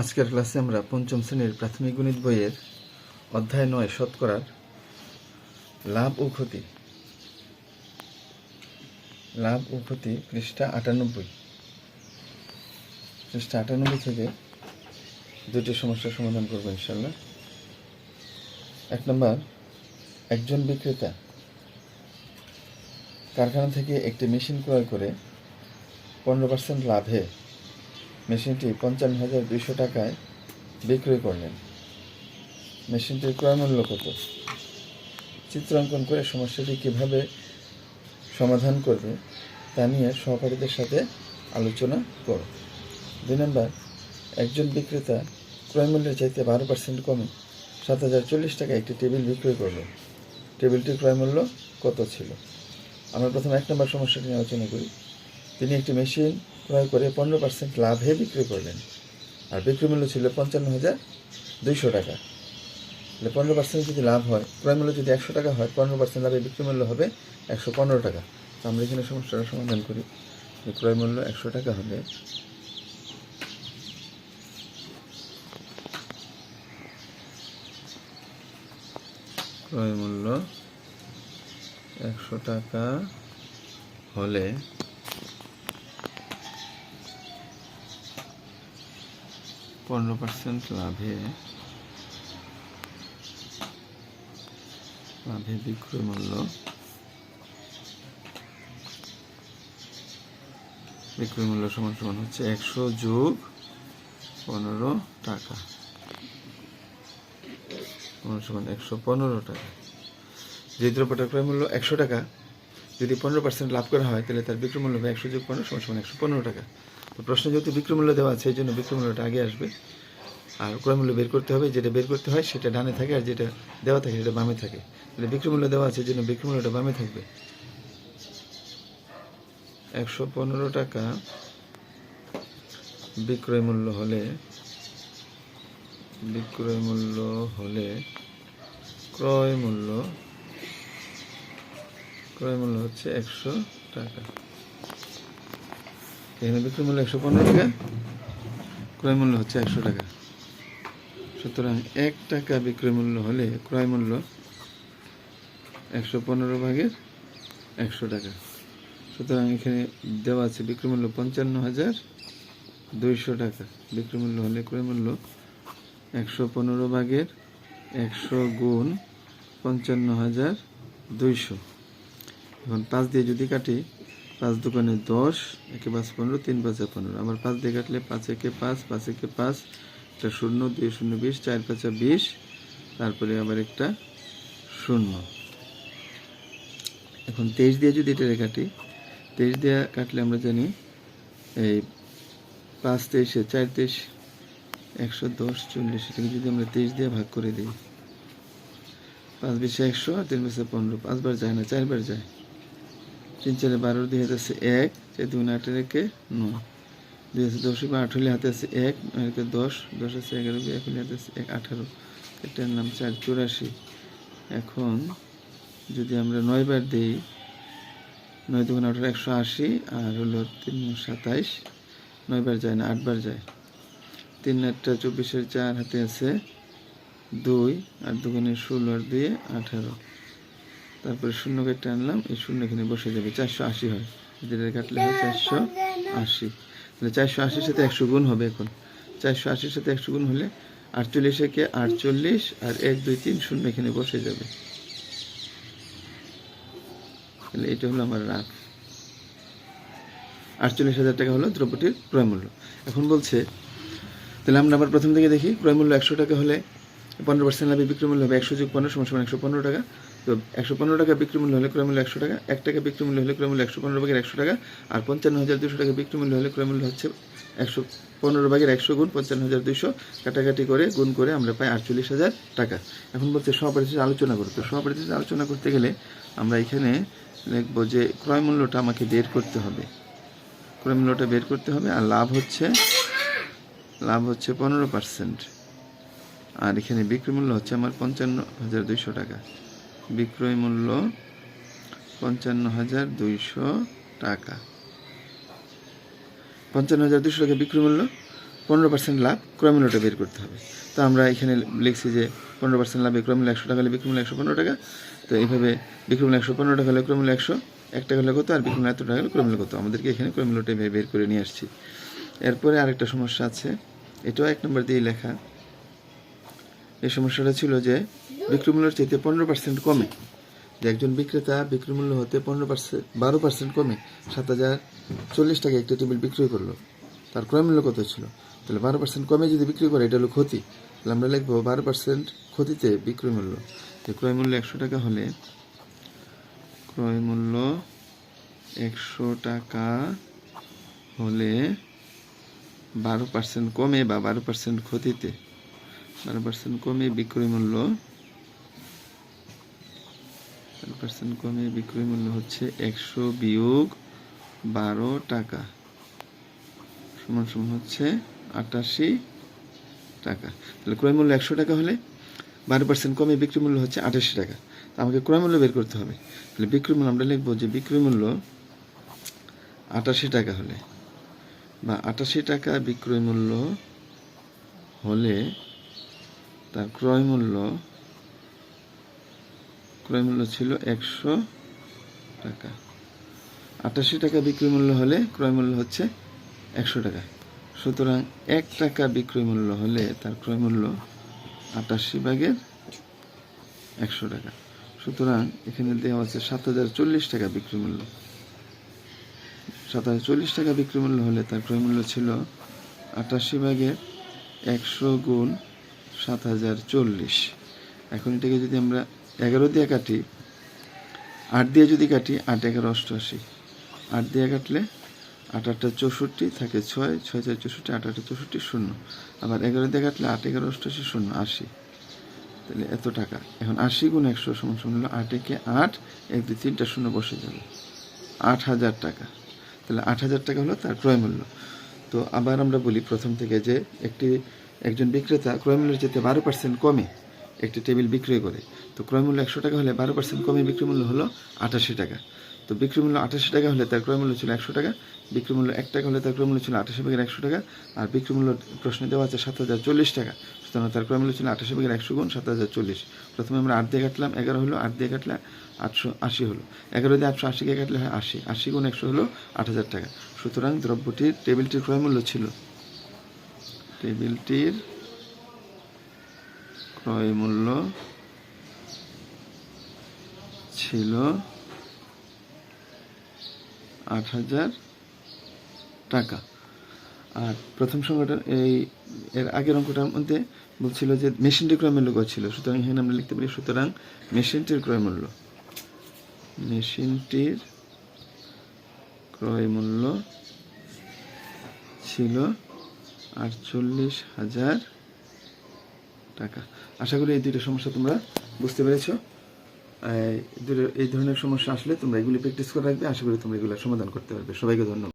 আজকের ক্লাসে আমরা পঞ্চম শ্রেণির প্রাথমিক গণিত বইয়ের অধ্যায় নয় শতকরার লাভ ও ক্ষতি। লাভ ও ক্ষতি, পৃষ্ঠা আটানব্বই। পৃষ্ঠা আটানব্বই থেকে দুটি সমস্যার সমাধান করব ইনশাল্লাহ এক নম্বর, একজন বিক্রেতা কারখানা থেকে একটি মেশিন ক্রয় করে পনেরো পার্সেন্ট লাভে মেশিনটি পঞ্চান্ন হাজার দুইশো টাকায় বিক্রয় করলেন। মেশিনটির ক্রয় মূল্য কত চিত্রাঙ্কন করে সমস্যাটি কীভাবে সমাধান করবে তা নিয়ে সহকারীদের সাথে আলোচনা করো। দুই নম্বর, একজন বিক্রেতা ক্রয় মূল্যের চাইতে বারো পার্সেন্ট কমে সাত হাজার চল্লিশ টাকা একটি টেবিল বিক্রয় করল টেবিলটির ক্রয় মূল্য কত ছিল? আমরা প্রথমে এক নম্বর সমস্যাটি নিয়ে আলোচনা করি। তিনি একটি মেশিন ক্রয় করে পনেরো পার্সেন্ট লাভে বিক্রি করলেন। আর বিক্রি মূল্য ছিল পঞ্চান্ন হাজার দুইশো টাকা। তাহলে পনেরো পার্সেন্ট যদি লাভ হয়, ক্রয় মূল্য যদি একশো টাকা হয়, পনেরো পার্সেন্ট লাভে বিক্রি মূল্য হবে একশো পনেরো টাকা। তো আমরা এখানে সমস্যাটা সমাধান করি। ক্রয় মূল্য একশো টাকা হলে ক্রয় মূল্য একশো টাকা হলে পনেরো পার্সেন্ট লাভে লাভে বিক্রয় মূল্য। বিক্রয় মূল্য সমান সমান হচ্ছে একশো যোগ পনেরো টাকা। সমান সমান একশো পনেরো টাকা। যে দ্রব্যটার ক্রয় মূল্য একশো টাকা। যদি পনেরো পার্সেন্ট লাভ করা হয়, তাহলে তার বিক্রমূল্য হবে একশো যোগ পনেরো, সমান সমান একশো পনেরো টাকা। তো প্রশ্নে যেহেতু বিক্রয় মূল্য দেওয়া আছে, এই জন্য বিক্রমূল্যটা আগে আসবে। আর ক্রয় মূল্য বের করতে হবে, যেটা বের করতে হয় সেটা ডানে থাকে আর যেটা দেওয়া থাকে সেটা বামে থাকে। তাহলে বিক্রমূল্য দেওয়া আছে, এই জন্য বিক্রয় মূল্যটা বামে থাকবে। একশো পনেরো টাকা বিক্রয় মূল্য হলে, বিক্রয় মূল্য হলে ক্রয় মূল্য ক্রয় মূল্য হচ্ছে একশো টাকা। এখানে বিক্রয় মূল্য একশো পনেরো টাকা, ক্রয় মূল্য হচ্ছে একশো টাকা। সুতরাং এক টাকা বিক্রয় মূল্য হলে ক্রয় মূল্য একশো পনেরো ভাগের একশো টাকা। সুতরাং এখানে দেওয়া আছে বিক্রয় মূল্য পঞ্চান্ন হাজার দুইশো টাকা। বিক্রয় মূল্য হলে ক্রয় মূল্য একশো পনেরো ভাগের একশো গুণ পঞ্চান্ন হাজার দুইশো। এখন পাঁচ দিয়ে যদি কাটি, পাঁচ দোকানে দশ, একে পাঁচ পনেরো, তিন পাঁচে পনেরো। আবার পাঁচ দিয়ে কাটলে পাঁচ একে পাঁচ পাঁচ একে পাঁচ একটা শূন্য, দুই শূন্য বিশ, চার পাঁচা বিশ, তারপরে আবার একটা শূন্য। এখন তেইশ দিয়ে যদি এটা কাটি, তেইশ দিয়ে কাটলে আমরা জানি এই পাঁচ তেইশে, চার তেইশ, একশো দশ, চল্লিশ, এটাকে যদি আমরা তেইশ দিয়ে ভাগ করে দিই, পাঁচ বিশে একশো আর তিন বিশে পনেরো পাঁচবার যায় না চারবার যায়। তিন চারে বারো দুই হাতে আছে এক, চার দুই আটের একে নয়। দুই আছে দশ বা আট হলে হাতে আছে এক হাতে দশ দশ আছে এগারো এক হলে হাতে আছে এক, আঠারো। এটার নাম চার, চুরাশি। এখন যদি আমরা নয়বার দিই, নয় দুগুণ আঠারো একশো আশি, আর হলো তিন সাতাইশ নয়বার যায় না আটবার যায়। তিন আটটা চব্বিশের চার হাতে আছে দুই আর দুগুণে ষোলো আর দুয়ে আঠারো। তারপরে শূন্য কেটে আনলাম, এই শূন্য এখানে বসে যাবে। চারশো আশি হয়। যেটা কাটলে হয় চারশো আশি। তাহলে চারশো আশির সাথে একশো গুণ হবে এখন। চারশো আশির সাথে একশো গুণ হলে আটচল্লিশ একে আটচল্লিশ আর এক, দুই, তিন, শূন্য এখানে বসে যাবে। তাহলে এটা হলো আমার রাত আটচল্লিশ হাজার টাকা হলো দ্রব্যটির ক্রয় মূল্য। এখন বলছে, তাহলে আমরা আবার প্রথম থেকে দেখি, ক্রয় মূল্য একশো টাকা হলে পনেরো পার্সেন্ট লাভে বিক্রি মূল্য হবে একশো যোগ পনেরো সমান সমান একশো পনেরো টাকা। তো একশো পনেরো টাকা বিক্রি মূল্য হলে ক্রয় মূল্য একশো টাকা, এক টাকা বিক্রি মূল্য হলে ক্রয় মূল্য একশো পনেরো ভাগের একশো টাকা, আর পঞ্চান্ন হাজার দুশো টাকা বিক্রি মূল্য হলে ক্রয় মূল্য হচ্ছে একশো পনেরো ভাগের একশো গুণ পঞ্চান্ন হাজার দুইশো কাটাকাটি করে, গুণ করে আমরা পাই আটচল্লিশ হাজার টাকা। এখন বলছে সহপাঠীদের আলোচনা করতে। সহপাঠীদের আলোচনা করতে গেলে আমরা এখানে লিখব যে ক্রয় মূল্যটা আমাকে বের করতে হবে। ক্রয় মূল্যটা বের করতে হবে, আর লাভ হচ্ছে লাভ হচ্ছে পনেরো পার্সেন্ট। আর এখানে বিক্রয় মূল্য হচ্ছে আমার পঞ্চান্ন হাজার দুইশো টাকা। বিক্রয় মূল্য পঞ্চান্ন হাজার দুইশো টাকা। পঞ্চান্ন হাজার দুশো টাকা বিক্রয় মূল্য, পনেরো পার্সেন্ট লাভ ক্রয়মূল্যটা বের করতে হবে। তো আমরা এখানে লিখছি যে পনেরো পার্সেন্ট লাভে ক্রয়মূল্য একশো টাকা হলে বিক্রমূল্য একশো পনেরো টাকা। তো এইভাবে বিক্রমূল্য একশো পনেরো টাকা হলে ক্রয়মূল্য একশো, এক টাকা হলে কত, আর বিক্রমূল্য এত টাকা হলে ক্রয়মূল্য কত? আমাদেরকে এখানে ক্রয়মূল্যটা এভাবে বের করে নিয়ে আসছি। এরপরে আরেকটা সমস্যা আছে, এটাও এক নম্বর দিয়ে লেখা। এই সমস্যাটা ছিল যে বিক্রয়মূল্যের চাইতে পনেরো পার্সেন্ট কমে। যে একজন বিক্রেতা বিক্রয়মূল্য হতে পনেরো পার্সেন্ট বারো পার্সেন্ট কমে সাত হাজার চল্লিশ টাকা একটা টেবিল বিক্রয় করল। তার ক্রয়মূল্য কত ছিল? তাহলে বারো পার্সেন্ট কমে যদি বিক্রি করে, এটা হলো ক্ষতি। তাহলে আমরা লিখব বারো পার্সেন্ট ক্ষতিতে বিক্রয় মূল্য। যে ক্রয় মূল্য একশো টাকা হলে ক্রয় মূল্য একশো টাকা হলে বারো পার্সেন্ট কমে বা বারো পার্সেন্ট ক্ষতিতে। বারো পার্সেন্ট কমে বিক্রয় মূল্য বারো পার্সেন্ট কমে বিক্রয় মূল্য হচ্ছে একশো বিয়োগ বারো টাকা, সমান সমান হচ্ছে আটাশি টাকা। তাহলে ক্রয় মূল্য একশো টাকা হলে বারো পার্সেন্ট কমে বিক্রি মূল্য হচ্ছে আটাশি টাকা। তো আমাকে ক্রয় মূল্য বের করতে হবে। তাহলে বিক্রয় মূল্য আমরা লিখব যে বিক্রয় মূল্য আটাশি টাকা হলে বা আটাশি টাকা বিক্রয় মূল্য হলে তার ক্রয় মূল্য ক্রয় মূল্য ছিল একশো টাকা। আটাশি টাকা বিক্রয় মূল্য হলে ক্রয় মূল্য হচ্ছে একশো টাকা। সুতরাং এক টাকা বিক্রয় মূল্য হলে তার ক্রয় মূল্য আটাশি ভাগের একশো টাকা। সুতরাং এখানে দেওয়া আছে সাত হাজার চল্লিশ টাকা বিক্রয় মূল্য। সাত হাজার চল্লিশ টাকা বিক্রয় মূল্য হলে তার ক্রয় মূল্য ছিল আটাশি ভাগের একশো গুণ সাত হাজার চল্লিশ। এখন এটাকে যদি আমরা এগারো দিয়ে কাটি, আট দিয়ে যদি কাটি, আট এগারো অষ্টআশি। আট দিয়ে কাটলে আট আটটা চৌষট্টি থাকে ছয় ছয় চার চৌষট্টি, আট আটটা চৌষট্টি শূন্য। আবার এগারো দিয়ে কাটলে আট এগারো অষ্টআশি শূন্য, আশি। তাহলে এত টাকা। এখন আশি গুণ একশো সমান সমান হলো আট একে আট, এক দুই তিনটা শূন্য বসে যাবে। আট হাজার টাকা। তাহলে আট হাজার টাকা হলো তার ক্রয় মূল্য। তো আবার আমরা বলি প্রথম থেকে যে একটি একজন বিক্রেতা ক্রয় মূল্যের চেয়ে বারো পার্সেন্ট কমে একটি টেবিল বিক্রয় করে। তো ক্রয় মূল্য একশো টাকা হলে বারো পার্সেন্ট কমে বিক্রি মূল্য হলো আটাশি টাকা। তো বিক্রি মূল্য আটাশি টাকা হলে তার ক্রয় মূল্য ছিল একশো টাকা বিক্রি মূল্য এক টাকা হলে তার ক্রয় মূল্য ছিল আটাশি ভাগের একশো টাকা, আর বিক্রি মূল্য প্রশ্নে দেওয়া আছে সাত হাজার চল্লিশ টাকা। সুতরাং তার ক্রয় মূল্য ছিল আটাশি ভাগের একশো গুণ সাত হাজার চল্লিশ। প্রথমে আমরা আট দিয়ে কাটলাম, এগারো হলো আট দিয়ে কাটলে আটশো আশি হলো। এগারো দিয়ে আটশো আশিকে কাটলে হয় আশি আশি গুণ একশো হলো আট হাজার টাকা। সুতরাং দ্রব্যটির, টেবিলটির ক্রয় মূল্য ছিল টেবিলটির ক্রয় মূল্য ছিল আট হাজার টাকা। আর প্রথম সংখ্যাটা এই, এর আগের অঙ্কটার মধ্যে বলছিল যে মেশিনটির ক্রয় মূল্য ছিল? সুতরাং এখানে আমরা লিখতে পারি, সুতরাং মেশিনটির ক্রয় মূল্য, মেশিনটির ক্রয় মূল্য ছিল আটচল্লিশ হাজার টাকা। আশা করি এই দুইটা সমস্যা তোমরা বুঝতে পেরেছ। এই এই ধরনের সমস্যা আসলে তোমরা এগুলি প্র্যাকটিস করে রাখবে। আশা করি তোমরা এগুলো সমাধান করতে পারবে। সবাইকে ধন্যবাদ।